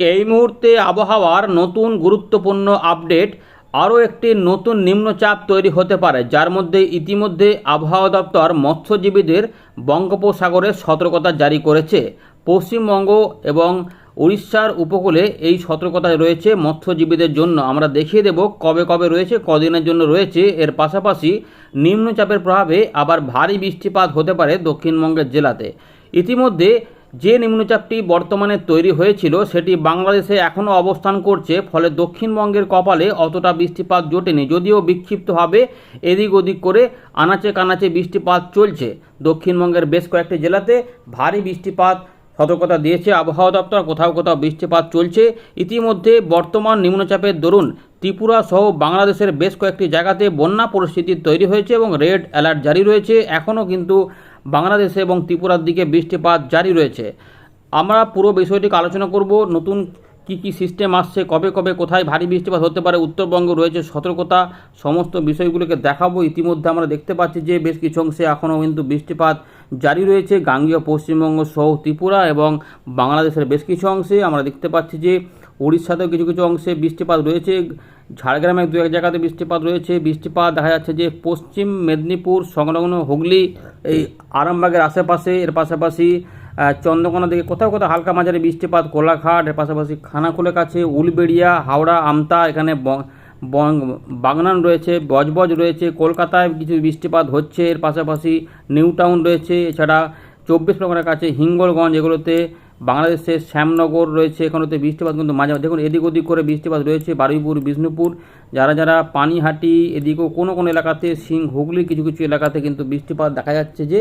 এই মুহূর্তে আবহাওয়ার নতুন গুরুত্বপূর্ণ আপডেট, আরও একটি নতুন নিম্নচাপ তৈরি হতে পারে, যার মধ্যে ইতিমধ্যে আবহাওয়া দপ্তর মৎস্যজীবীদের বঙ্গোপসাগরে সতর্কতা জারি করেছে। পশ্চিমবঙ্গ এবং উড়িষ্যার উপকূলে এই সতর্কতা রয়েছে মৎস্যজীবীদের জন্য। আমরা দেখিয়ে দেব কবে কবে রয়েছে, কদিনের জন্য রয়েছে। এর পাশাপাশি নিম্নচাপের প্রভাবে আবার ভারী বৃষ্টিপাত হতে পারে দক্ষিণবঙ্গের জেলাতে। ইতিমধ্যে যে নিম্নচাপটি বর্তমানে তৈরি হয়েছিল, সেটি বাংলাদেশে এখনও অবস্থান করছে, ফলে দক্ষিণবঙ্গের কপালে অতটা বৃষ্টিপাত জোটেনি, যদিও বিক্ষিপ্তভাবে এদিক ওদিক করে আনাচে কানাচে বৃষ্টিপাত চলছে। দক্ষিণবঙ্গের বেশ কয়েকটি জেলাতে ভারী বৃষ্টিপাত সতর্কতা দিয়েছে আবহাওয়া দপ্তর, কোথাও কোথাও বৃষ্টিপাত চলছে। ইতিমধ্যে বর্তমান নিম্নচাপের দরুন ত্রিপুরা সহ বাংলাদেশের বেশ কয়েকটি জায়গাতে বন্যা পরিস্থিতি তৈরি হয়েছে এবং রেড অ্যালার্ট জারি রয়েছে। এখনও কিন্তু বাংলাদেশে এবং ত্রিপুরার দিকে বৃষ্টিপাত জারি রয়েছে। আমরা পুরো বিষয়টিকে আলোচনা করব, নতুন কি কি সিস্টেম আসছে, কবে কবে কোথায় ভারী বৃষ্টিপাত হতে পারে, উত্তরবঙ্গে রয়েছে সতর্কতা, সমস্ত বিষয়গুলোকে দেখাবো। ইতিমধ্যে আমরা দেখতে পাচ্ছি যে বেশ কিছু অংশে এখনও কিন্তু বৃষ্টিপাত জারি রয়েছে। গাঙ্গীয়, পশ্চিমবঙ্গ সহ ত্রিপুরা এবং বাংলাদেশের বেশ কিছু অংশে আমরা দেখতে পাচ্ছি যে উড়িষ্যাতেও কিছু কিছু অংশে বৃষ্টিপাত রয়েছে। ঝাড়গ্রামে দু এক জায়গাতে বৃষ্টিপাত রয়েছে। বৃষ্টিপাত দেখা যাচ্ছে যে পশ্চিম মেদিনীপুর, সংলগ্ন হুগলি, এই আরামবাগের আশেপাশে, এর পাশাপাশি চন্দ্রকোনা দিকে কোথাও কোথাও হালকা মাঝারি বৃষ্টিপাত, কোলাঘাট, এর পাশাপাশি খানাকুলের কাছে, উলবেড়িয়া, হাওড়া, আমতা, এখানে বাগনান রয়েছে, বজবজ রয়েছে, কলকাতায় কিছু বৃষ্টিপাত হচ্ছে। এর পাশাপাশি নিউ টাউন রয়েছে। এছাড়া চব্বিশ পরগনার কাছে হিঙ্গলগঞ্জ, এগুলোতে বাংলাদেশের শ্যামনগর রয়েছে, এখানেতে বৃষ্টিপাত কিন্তু মাঝে দেখুন, এদিক ওদিক করে বৃষ্টিপাত রয়েছে, বারুইপুর, বিষ্ণুপুর, যারা যারা পানিহাটি এদিকেও কোনো কোনো এলাকাতে, সিং, হুগলি কিছু কিছু এলাকাতে কিন্তু বৃষ্টিপাত দেখা যাচ্ছে যে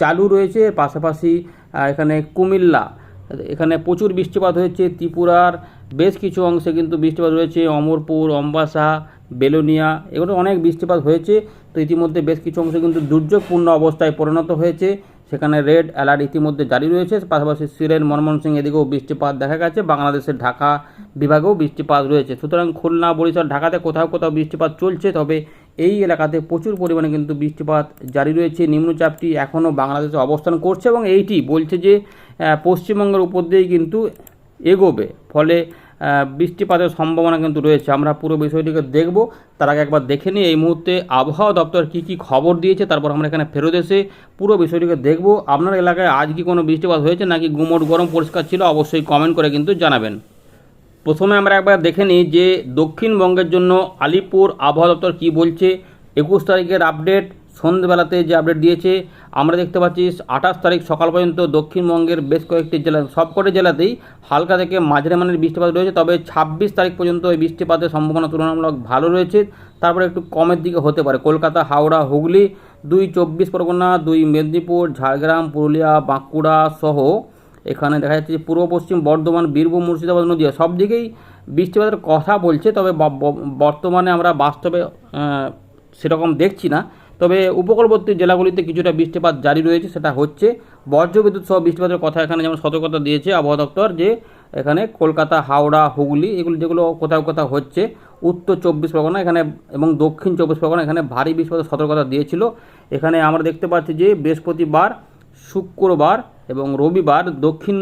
চালু রয়েছে। পাশাপাশি এখানে কুমিল্লা, এখানে প্রচুর বৃষ্টিপাত হয়েছে। ত্রিপুরার বেশ কিছু অংশে কিন্তু বৃষ্টিপাত রয়েছে। অমরপুর, অম্বাসা, বেলোনিয়া, এগুলো অনেক বৃষ্টিপাত হয়েছে। তো ইতিমধ্যে বেশ কিছু অংশে কিন্তু দুর্যোগপূর্ণ অবস্থায় পরিণত হয়েছে। সেখানে রেড অ্যালার্ট ইতিমধ্যে জারি রয়েছে। পাশাপাশি সিলেট ময়মনসিংহ এদিকেও বৃষ্টিপাত দেখা গেছে। বাংলাদেশের ঢাকা বিভাগেও বৃষ্টিপাত রয়েছে। সুতরাং খুলনা, বরিশাল, ঢাকাতে কোথাও কোথাও বৃষ্টিপাত চলছে, তবে এই এলাকাতে প্রচুর পরিমাণে কিন্তু বৃষ্টিপাত জারি রয়েছে। নিম্নচাপটি এখনও বাংলাদেশে অবস্থান করছে এবং এইটি বলছে যে পশ্চিমবঙ্গের উপর দিয়েই কিন্তু এগোবে। ফলে বৃষ্টিপাতের সম্ভাবনা কিন্তু রয়েছে। আমরা পুরো বিষয়টিকে দেখব। তার আগে একবার দেখে নিই, এই মুহূর্তে আবহাওয়া দপ্তর কী কী খবর দিয়েছে, তারপর আমরা এখানে ফেরত এসে পুরো বিষয়টিকে দেখব। আপনার এলাকায় আজ কি কোনো বৃষ্টিপাত হয়েছে, নাকি গুমট গরম পরিষ্কার ছিল? অবশ্যই কমেন্ট করে কিন্তু জানাবেন। প্রথমে আমরা একবার দেখে নিই যে দক্ষিণবঙ্গের জন্য আলিপুর আবহাওয়া দপ্তর কী বলছে। একুশ তারিখের আপডেট সন্ধ্যেবেলাতে যে আপডেট দিয়েছে, আমরা দেখতে পাচ্ছি আঠাশ তারিখ সকাল পর্যন্ত দক্ষিণবঙ্গের বেশ কয়েকটি জেলা, সবকটি জেলাতেই হালকা থেকে মাঝারি মানের বৃষ্টিপাত রয়েছে, তবে ছাব্বিশ তারিখ পর্যন্ত এই বৃষ্টিপাতের সম্ভাবনা তুলনামূলক ভালো রয়েছে। তারপরে একটু কমের দিকে হতে পারে, কলকাতা, হাওড়া, হুগলি, দুই চব্বিশ পরগনা, দুই মেদিনীপুর, ঝাড়গ্রাম, পুরুলিয়া, বাঁকুড়া সহ এখানে দেখা যাচ্ছে যে পূর্ব পশ্চিম বর্ধমান, বীরভূম, মুর্শিদাবাদ, নদীয়া সব দিকেই বৃষ্টিপাতের কথা বলছে, তবে বর্তমানে আমরা বাস্তবে সেরকম দেখছি না। তবে উপকূলবর্তী জেলাগুলিতে কিছুটা বৃষ্টিপাত জারি রয়েছে, সেটা হচ্ছে বজ্রবিদ্যুৎ সহ বৃষ্টিপাতের কথা এখানে যেমন সতর্কতা দিয়েছে আবহাওয়া দপ্তর, যে এখানে কলকাতা, হাওড়া, হুগলি এগুলি যেগুলো কোথাও কোথাও হচ্ছে, উত্তর চব্বিশ পরগনা এখানে এবং দক্ষিণ চব্বিশ পরগনা এখানে ভারী বৃষ্টিপাতের সতর্কতা দিয়েছিল। এখানে আমরা দেখতে পাচ্ছি যে বৃহস্পতিবার, শুক্রবার এবং রবিবার দক্ষিণ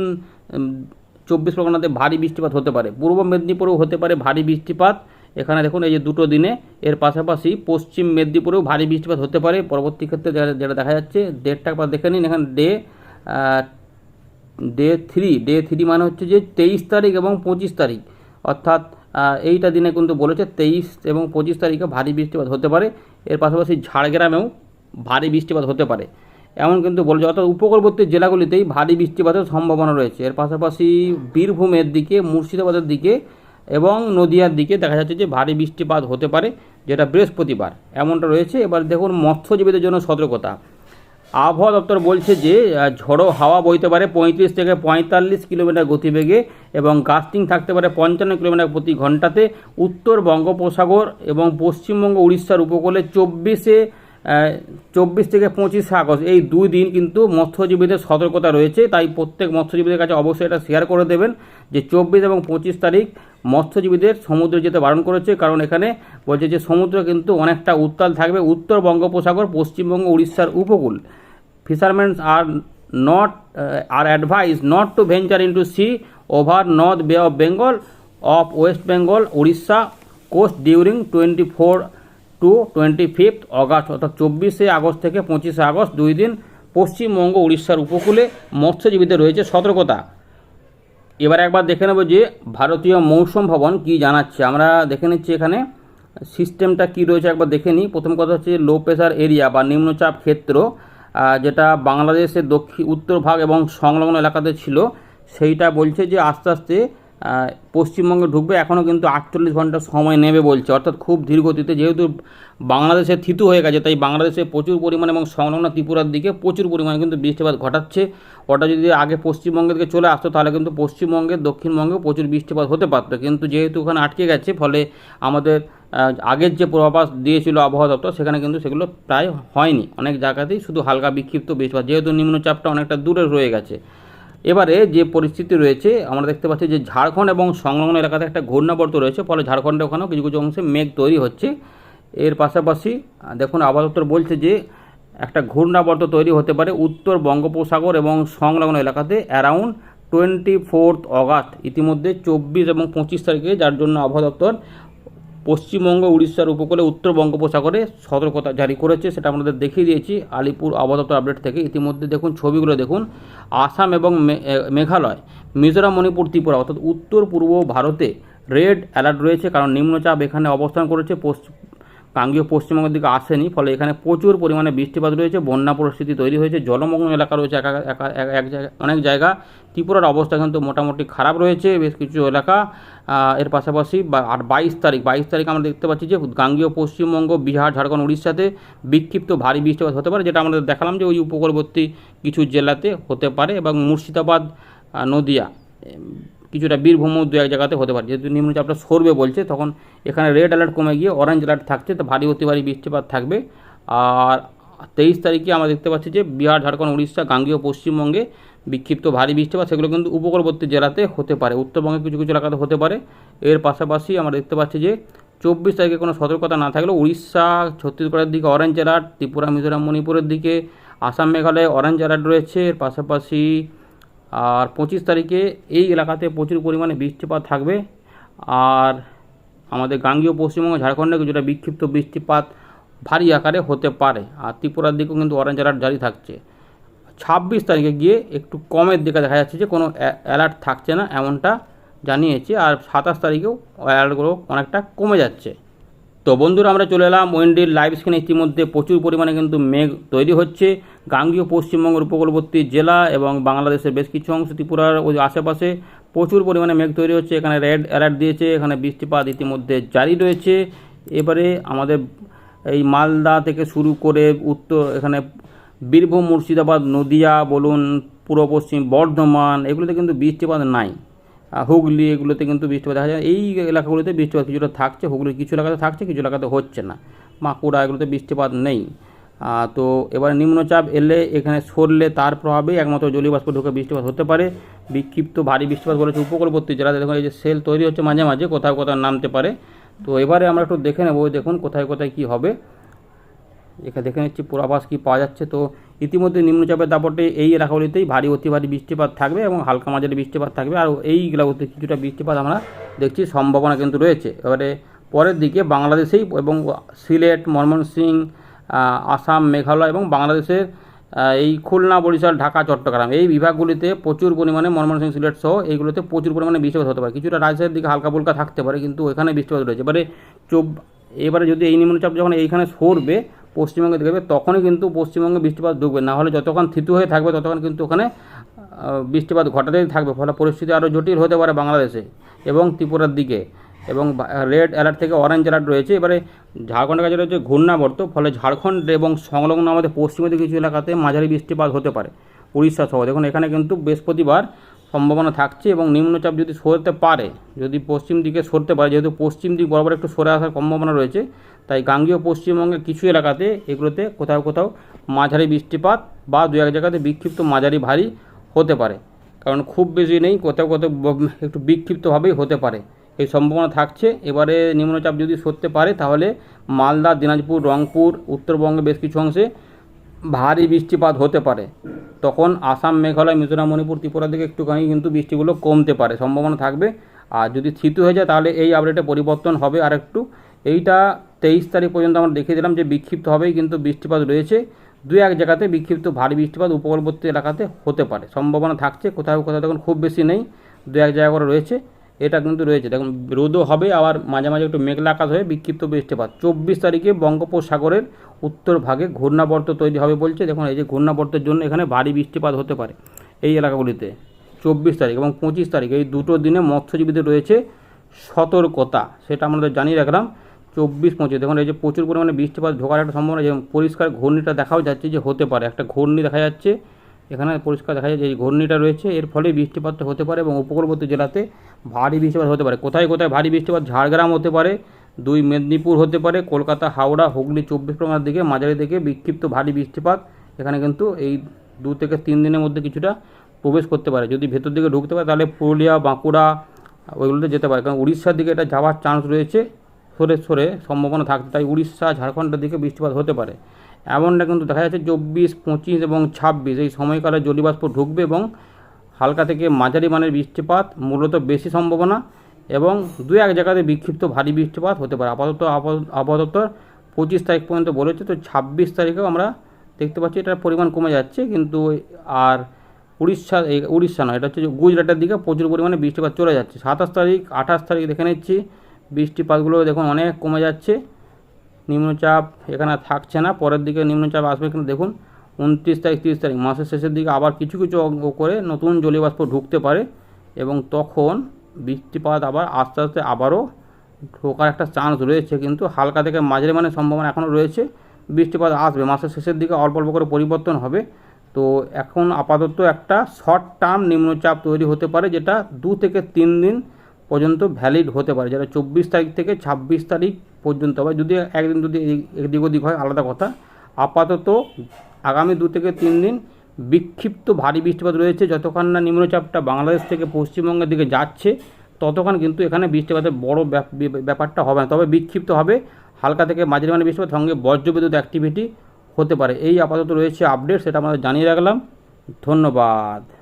চব্বিশ পরগনাতে ভারী বৃষ্টিপাত হতে পারে। পূর্ব মেদিনীপুরেও হতে পারে ভারী বৃষ্টিপাত। এখানে দেখুন, এই যে দুটো দিনে, এর পাশাপাশি পশ্চিম মেদিনীপুরেও ভারী বৃষ্টিপাত হতে পারে। পরবর্তী ক্ষেত্রে যেটা দেখা যাচ্ছে, ডেটটা একবার দেখে নিন। এখানে day day three day three মানে হচ্ছে যে তেইশ তারিখ এবং পঁচিশ তারিখ। অর্থাৎ এইটা দিনে কিন্তু বলেছে তেইশ এবং পঁচিশ তারিখে ভারী বৃষ্টিপাত হতে পারে। এর পাশাপাশি ঝাড়গ্রামেও ভারী বৃষ্টিপাত হতে পারে। এমন কিন্তু বলেছে, অর্থাৎ উপকূলবর্তী জেলাগুলিতেই ভারী বৃষ্টিপাতের সম্ভাবনা রয়েছে। এর পাশাপাশি বীরভূমের দিকে, মুর্শিদাবাদের দিকে এবং নদিয়ার দিকে দেখা যাচ্ছে যে ভারী বৃষ্টিপাত হতে পারে, যেটা বৃহস্পতিবার। এমনটা রয়েছে। এবার দেখুন, মৎস্যজীবীদের জন্য সতর্কতা। আবহাওয়া দপ্তর বলছে যে ঝড়ো হাওয়া বইতে পারে পঁয়ত্রিশ থেকে পঁয়তাল্লিশ কিলোমিটার গতিবেগে এবং গাস্টিং থাকতে পারে পঞ্চান্ন কিলোমিটার প্রতি ঘন্টাতে উত্তর বঙ্গোপসাগর এবং পশ্চিমবঙ্গ, উড়িষ্যার উপকূলে চব্বিশে চব্বিশ থেকে পঁচিশে আগস্ট এই দুই দিন কিন্তু মৎস্যজীবীদের সতর্কতা রয়েছে তাই প্রত্যেক মৎস্যজীবীদের কাছে অবশ্যই এটা শেয়ার করে দেবেন যে চব্বিশ এবং পঁচিশ তারিখ মৎস্যজীবীদের সমুদ্রে যেতে বারণ করেছে কারণ এখানে বলছে যে সমুদ্র কিন্তু অনেকটা উত্তাল থাকবে উত্তর বঙ্গোপসাগর পশ্চিমবঙ্গ উড়িষ্যার উপকূল। ফিশারম্যান আর not uh, are advised not to venture sea over north Bay of Bengal of West Bengal Orissa coast during twenty 24 to twenty fifth August অর্থাৎ চব্বিশে আগস্ট থেকে পঁচিশে আগস্ট, দুই দিন পশ্চিমবঙ্গ, উড়িষ্যার উপকূলে মৎস্যজীবীদের রয়েছে সতর্কতা। এবার একবার দেখে নেব যে ভারতীয় মৌসুম ভবন কি জানাচ্ছে। আমরা দেখে নিচ্ছি এখানে সিস্টেমটা কি রয়েছে একবার দেখে নিই। প্রথম কথা হচ্ছে লো প্রেশার এরিয়া বা নিম্নচাপ ক্ষেত্র যেটা বাংলাদেশের দক্ষিণ, উত্তর ভাগ এবং সংলগ্ন এলাকাতে ছিল, সেইটা বলছে যে আস্তে আস্তে পশ্চিমবঙ্গে ঢুকবে এখনও কিন্তু আটচল্লিশ ঘণ্টা সময় নেবে বলছে। অর্থাৎ খুব ধীর গতিতে, যেহেতু বাংলাদেশে থিতু হয়ে গেছে, তাই বাংলাদেশে প্রচুর পরিমাণে এবং সংলগ্ন ত্রিপুরার দিকে প্রচুর পরিমাণে কিন্তু বৃষ্টিপাত ঘটাচ্ছে। ওটা যদি আগে পশ্চিমবঙ্গের দিকে চলে আসতো, তাহলে কিন্তু পশ্চিমবঙ্গের দক্ষিণবঙ্গেও প্রচুর বৃষ্টিপাত হতে পারতো। কিন্তু যেহেতু ওখানে আটকে গেছে, ফলে আমাদের আগের যে পূর্বাভাস দিয়েছিল আবহাওয়া দপ্তর, সেখানে কিন্তু সেগুলো প্রায় হয়নি। অনেক জায়গাতেই শুধু হালকা বিক্ষিপ্ত বৃষ্টিপাত, যেহেতু নিম্নচাপটা অনেকটা দূরে রয়ে গেছে। এবারে যে পরিস্থিতি রয়েছে, আমরা দেখতে পাচ্ছি যে ঝাড়খণ্ড এবং সংলগ্ন এলাকাতে একটা ঘূর্ণাবর্ত রয়েছে, ফলে ঝাড়খণ্ডে ওখানেও কিছু কিছু অংশে মেঘ তৈরি হচ্ছে। এর পাশাপাশি দেখুন, আবহাওয়া দপ্তর বলছে যে একটা ঘূর্ণাবর্ত তৈরি হতে পারে উত্তর বঙ্গোপসাগর এবং সংলগ্ন এলাকাতে অ্যারাউন্ড টোয়েন্টি ফোর্থ অগাস্ট, ইতিমধ্যে চব্বিশ এবং পঁচিশ তারিখে, যার জন্য আবহাওয়া দপ্তর পশ্চিমবঙ্গ, উড়িষ্যার উপকূলে, উত্তর বঙ্গোপসাগরে সতর্কতা জারি করেছে, সেটা আমাদের দেখিয়ে দিয়েছি আলিপুর আবহাওয়া আপডেট থেকে। ইতিমধ্যে দেখুন, ছবিগুলো দেখুন, আসাম এবং মেঘালয়, মিজোরাম, মণিপুর, ত্রিপুরা, অর্থাৎ উত্তর পূর্ব ভারতে রেড অ্যালার্ট রয়েছে, কারণ নিম্নচাপ এখানে অবস্থান করেছে গাঙ্গীয় পশ্চিমবঙ্গের দিকে আসেনি, ফলে এখানে প্রচুর পরিমাণে বৃষ্টিপাত রয়েছে, বন্যা পরিস্থিতি তৈরি হয়েছে, জলমগ্ন এলাকা রয়েছে একা, একা- অনেক জায়গা। ত্রিপুরার অবস্থা কিন্তু মোটামুটি খারাপ রয়েছে, বেশ কিছু এলাকা এর পাশাপাশি আর বাইশ তারিখ বাইশ তারিখ আমরা দেখতে পাচ্ছি যে গাঙ্গীয় পশ্চিমবঙ্গ, বিহার, ঝাড়খণ্ড, উড়িষ্যাতে বিক্ষিপ্ত ভারী বৃষ্টিপাত হতে পারে, যেটা আমরা দেখালাম যে ওই উপকূলবর্তী কিছু জেলাতে হতে পারে, এবং মুর্শিদাবাদ নদিয়া কিছুটা বীরভূম দু এক জায়গাতে হতে পারে। যেহেতু নিম্নচাপটা সরবে বলছে, তখন এখানে রেড অ্যালার্ট কমে গিয়ে অরেঞ্জ অ্যালার্ট থাকছে, তো ভারী অতি ভারী বৃষ্টিপাত থাকবে। আর তেইশ তারিখে আমরা দেখতে পাচ্ছি যে বিহার, ঝাড়খণ্ড, উড়িষ্যা, গাঙ্গীয়, পশ্চিমবঙ্গে বিক্ষিপ্ত ভারী বৃষ্টিপাত, সেগুলো কিন্তু উপকূলবর্তী জেলাতে হতে পারে। উত্তরবঙ্গে কিছু কিছু এলাকাতে হতে পারে। এর পাশাপাশি আমরা দেখতে পাচ্ছি যে চব্বিশ তারিখে কোনো সতর্কতা না থাকলেও উড়িষ্যা, ছত্তিশগড়ের দিকে অরেঞ্জ অ্যালার্ট ত্রিপুরা, মিজোরাম, মণিপুরের দিকে, আসাম, মেঘালয়ে অরেঞ্জ অ্যালার্ট রয়েছে। এর পাশাপাশি আর পঁচিশ তারিখে এই এলাকাতে প্রচুর পরিমাণে বৃষ্টিপাত থাকবে। আর আমাদের গাঙ্গীয় পশ্চিমবঙ্গ ঝাড়খণ্ডে কিছুটা বিক্ষিপ্ত বৃষ্টিপাত ভারী আকারে হতে পারে। আর ত্রিপুরার দিকেও কিন্তু অরেঞ্জ অ্যালার্ট জারি থাকছে। ছাব্বিশ তারিখে গিয়ে একটু কমের দিকে দেখা যাচ্ছে যে কোনো অ্যালার্ট থাকছে না এমনটা জানিয়েছে। আর সাতাশ তারিখেও অ্যালার্টগুলো অনেকটা কমে যাচ্ছে। তো বন্ধুরা, আমরা চলে এলাম ওয়েন্ডির লাইভ স্ক্রিনে ইতিমধ্যে প্রচুর পরিমাণে কিন্তু মেঘ তৈরি হচ্ছে। গাঙ্গীয় পশ্চিমবঙ্গের উপকূলবর্তী জেলা এবং বাংলাদেশের বেশ কিছু অংশ, ত্রিপুরার ওই আশেপাশে প্রচুর পরিমাণে মেঘ তৈরি হচ্ছে। এখানে রেড অ্যালার্ট দিয়েছে, এখানে বৃষ্টিপাত ইতিমধ্যে জারি রয়েছে। এবারে আমাদের এই মালদা থেকে শুরু করে উত্তর, এখানে বীরভূম, মুর্শিদাবাদ, নদিয়া বলুন, পূর্ব পশ্চিম বর্ধমান, এগুলোতে কিন্তু বৃষ্টিপাত নাই। হুগলি এগুলোতে কিন্তু বৃষ্টিপাত দেখা যায়। এই এলাকাগুলোতে বৃষ্টিপাত কিছুটা থাকছে, হুগলির কিছু এলাকাতে থাকছে, কিছু এলাকাতে হচ্ছে না। বাঁকুড়া এগুলোতে বৃষ্টিপাত নেই। তো এবার নিম্নচাপ এলে এখানে সরলে তার প্রভাবে একমাত্র জলীয়বাষ্প ঢুকে বৃষ্টিপাত হতে পারে। বিক্ষিপ্ত ভারী বৃষ্টিপাত বলেছে উপকূলবর্তী জেলাতে। দেখুন, এই যে সেল তৈরি হচ্ছে মাঝে মাঝে, কোথাও কোথাও নামতে পারে। তো এবারে আমরা একটু দেখে নেব, দেখুন কোথায় কোথায় কী হবে। এখানে দেখে নিচ্ছি পূর্বাভাস কী পাওয়া যাচ্ছে। তো ইতিমধ্যে নিম্নচাপের দাপটে এই এলাকাগুলিতেই ভারী, অতি ভারী বৃষ্টিপাত থাকবে এবং হালকা মাঝারি বৃষ্টিপাত থাকবে। আর এই এলাকাতে কিছুটা বৃষ্টিপাত আমরা দেখছি, সম্ভাবনা কিন্তু রয়েছে। এবারে পরের দিকে বাংলাদেশেই এবং সিলেট, ময়মনসিং আসাম, মেঘালয় এবং বাংলাদেশের এই খুলনা, বরিশাল, ঢাকা, চট্টগ্রাম এই বিভাগগুলিতে প্রচুর পরিমাণে ময়মনসিং, সিলেট সহ এইগুলোতে প্রচুর পরিমাণে বৃষ্টিপাত হতে পারে। কিছুটা রাজশাহীর দিকে হালকা ফুলকা থাকতে পারে, কিন্তু এখানে বৃষ্টিপাত রয়েছে। এবারে চোব এবারে যদি এই নিম্নচাপ যখন এইখানে সরবে পশ্চিমবঙ্গে দেখবে, তখনই কিন্তু পশ্চিমবঙ্গে বৃষ্টিপাত ঢুকবে। না হলে যতক্ষণ থিতু হয়ে থাকবে, ততক্ষণ কিন্তু ওখানে বৃষ্টিপাত ঘটাতেই থাকবে। ফলে পরিস্থিতি আরও জটিল হতে পারে বাংলাদেশে এবং ত্রিপুরার দিকে। এবং রেড অ্যালার্ট থেকে অরেঞ্জ অ্যালার্ট রয়েছে। এবারে ঝাড়খণ্ডের কাছে রয়েছে ঘূর্ণাবর্ত। ফলে ঝাড়খণ্ড এবং সংলগ্ন আমাদের পশ্চিমের দিকে কিছু এলাকাতে মাঝারি বৃষ্টিপাত হতে পারে। উড়িষ্যা সহ। দেখুন, এখানে কিন্তু বৃহস্পতিবার সম্ভাবনা থাকছে এবং নিম্নচাপ যদি সরতে পারে, যদি পশ্চিম দিকে সরতে পারে, যেহেতু পশ্চিম দিক বরাবর একটু সরে আসার সম্ভাবনা রয়েছে, তাই গাঙ্গীয় পশ্চিমবঙ্গের কিছু এলাকাতে এগুলোতে কোথাও কোথাও মাঝারি বৃষ্টিপাত বা দু এক জায়গাতে বিক্ষিপ্ত মাঝারি ভারী হতে পারে। কারণ খুব বেশি নেই, কোথাও কোথাও একটু বিক্ষিপ্তভাবেই হতে পারে। এই সম্ভাবনা থাকছে। এবারে নিম্নচাপ যদি সরতে পারে, তাহলে মালদা, দিনাজপুর, রংপুর উত্তরবঙ্গে বেশ কিছু অংশে ভারী বৃষ্টিপাত হতে পারে। তখন আসাম, মেঘালয়, মিজোরাম, মণিপুর, ত্রিপুরার দিকে একটুখানি কিন্তু বৃষ্টিগুলো কমতে পারে। সম্ভাবনা থাকবে। আর যদি শীত হয়ে যায়, তাহলে এই আপডেটে পরিবর্তন হবে আর একটু এইটা তেইশ তারিখ পর্যন্ত আমরা দেখিয়ে দিলাম যে বিক্ষিপ্ত হবেই কিন্তু বৃষ্টিপাত রয়েছে। দু এক জায়গাতে বিক্ষিপ্ত ভারী বৃষ্টিপাত উপকূলবর্তী এলাকাতে হতে পারে। সম্ভাবনা থাকছে, কোথাও কোথাও তখন খুব বেশি নেই। দু এক জায়গা করে রয়েছে। এটা কিন্তু রয়েছে। দেখুন, রোদও হবে, আবার মাঝে মাঝে একটু মেঘলা আকাশ হয়ে বিক্ষিপ্ত বৃষ্টিপাত। চব্বিশ তারিখে বঙ্গোপসাগরের উত্তর ভাগে ঘূর্ণাবর্ত তৈরি হবে বলছে। দেখুন, এই যে ঘূর্ণাবর্তের জন্য এখানে ভারী বৃষ্টিপাত হতে পারে এই এলাকাগুলিতে। চব্বিশ তারিখ এবং পঁচিশ তারিখ, এই দুটো দিনে মৎস্যজীবীদের রয়েছে সতর্কতা, সেটা আমাদের জানিয়ে রাখলাম। চব্বিশ, পঁচিশ, দেখুন, এই যে প্রচুর পরিমাণে বৃষ্টিপাত ঢোকার একটা সম্ভাবনা, যে পরিষ্কার ঘূর্ণিটা দেখাও যাচ্ছে যে হতে পারে। একটা ঘূর্ণি দেখা যাচ্ছে এখানে পরিষ্কার দেখা যাচ্ছে এই ঘূর্ণিটা রয়েছে, এর ফলে বৃষ্টিপাতটা হতে পারে এবং উপকূলবর্তী জেলাতে ভারী বৃষ্টিপাত হতে পারে। কোথায় কোথায় ভারী বৃষ্টিপাত? ঝাড়গ্রাম হতে পারে, দুই মেদিনীপুর হতে পারে, কলকাতা, হাওড়া, হুগলি, চব্বিশ পরগনার দিকে, মাঝারি দিকে বিক্ষিপ্ত ভারী বৃষ্টিপাত। এখানে কিন্তু এই দু থেকে তিন দিনের মধ্যে কিছুটা প্রবেশ করতে পারে। যদি ভেতর দিকে ঢুকতে পারে, তাহলে পুরুলিয়া, বাঁকুড়া, ওইগুলোতে যেতে পারে। কারণ উড়িষ্যার দিকে এটা যাওয়ার চান্স রয়েছে, সরে সরে সম্ভাবনা থাকতে। তাই উড়িষ্যা, ঝাড়খণ্ডের দিকে বৃষ্টিপাত হতে পারে। এমনটা কিন্তু দেখা যাচ্ছে চব্বিশ, পঁচিশ এবং ছাব্বিশ। এই সময়কালে জলীয়বাষ্প ঢুকবে এবং হালকা থেকে মাঝারি মানের বৃষ্টিপাত মূলত বেশি সম্ভাবনা এবং দু এক জায়গাতে বিক্ষিপ্ত ভারী বৃষ্টিপাত হতে পারে। আপাতত আপাতত- পঁচিশ তারিখ পর্যন্ত বলেছে, তো ছাব্বিশ তারিখেও আমরা দেখতে পাচ্ছি এটার পরিমাণ কমে যাচ্ছে। কিন্তু আর উড়িষ্যা এই উড়িষ্যা নয়, এটা হচ্ছে গুজরাটের দিকে প্রচুর পরিমাণে বৃষ্টিপাত চলে যাচ্ছে। সাতাশ তারিখ, আঠাশ তারিখ দেখে নিচ্ছি। বৃষ্টিপাতগুলো দেখুন অনেক কমে যাচ্ছে। নিম্নচাপ এখানে থাকছে না, পরের দিকে নিম্নচাপ আসবে কিনা দেখুন, উনত্রিশ তারিখ, তিরিশ তারিখ, মাসের শেষের দিকে আবার কিছু কিছু অঙ্ক করে নতুন জলীয়বাষ্প ঢুকতে পারে এবং তখন বৃষ্টিপাত আবার আস্তে আস্তে আবারও ঢোকার একটা চান্স রয়েছে কিন্তু হালকা থেকে মাঝারি মানে সম্ভাবনা এখনও রয়েছে। বৃষ্টিপাত আসবে, মাসের শেষের দিকে অল্প অল্প করে পরিবর্তন হবে। তো এখন আপাতত একটা শর্ট টার্ম নিম্নচাপ তৈরি হতে পারে যেটা দু থেকে তিন দিন পর্যন্ত ভ্যালিড হতে পারে। যেটা চব্বিশ তারিখ থেকে ছাব্বিশ তারিখ পর্যন্ত হবে যদি একদিন যদি এদিক ওদিক হয়, আলাদা কথা। আপাতত আগামী দু থেকে তিন দিন বিক্ষিপ্ত ভারী বৃষ্টিপাত রয়েছে। যতক্ষণ না নিম্নচাপটা বাংলাদেশ থেকে পশ্চিমবঙ্গের দিকে যাচ্ছে, ততক্ষণ কিন্তু এখানে বৃষ্টিপাতের বড় ব্যাপ- ব্যাপ- ব্যাপারটা হবে না। তবে বিক্ষিপ্ত হবে, হালকা থেকে মাঝারি মানে বৃষ্টিপাত, সঙ্গে বজ্রবিদ্যুৎ অ্যাক্টিভিটি হতে পারে। এই আপাতত রয়েছে আপডেট সেটা আমাদের জানিয়ে রাখলাম। ধন্যবাদ।